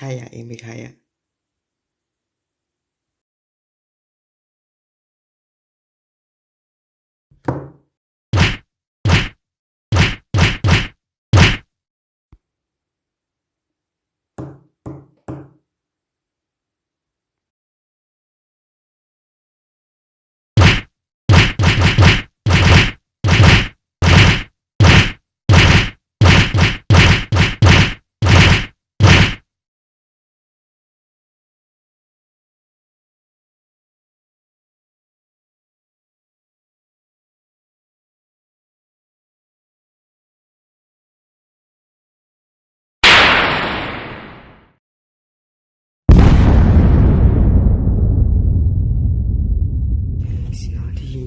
ใครอะ เองเป็นใครอะ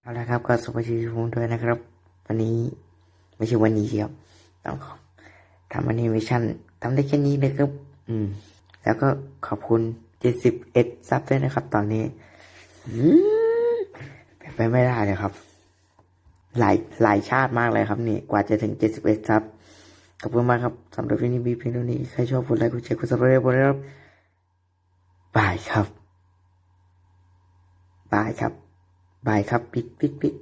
เอาละครับก็สวัสดีทุกคนด้วยนะครับ วันนี้ไม่ใช่วันนี้เชียวต้องทำอนิเมชันทำได้แค่นี้เลยครับ อืม แล้วก็ขอบคุณเจ็ดสิบเอ็ดซับด้วยนะครับ ตอนนี้ไปไม่ได้เลยครับ หลายหลายชาติมากเลยครับนี่ กว่าจะถึงเจ็ดสิบเอ็ดซับ ขอบคุณมากครับสำหรับคลิปนี้มีเพียงเท่านี้ ใครชอบกดไลค์กดแชร์กดซับสไครป์กดไลค์บายครับบายครับบายครับ ปิดปิดปิด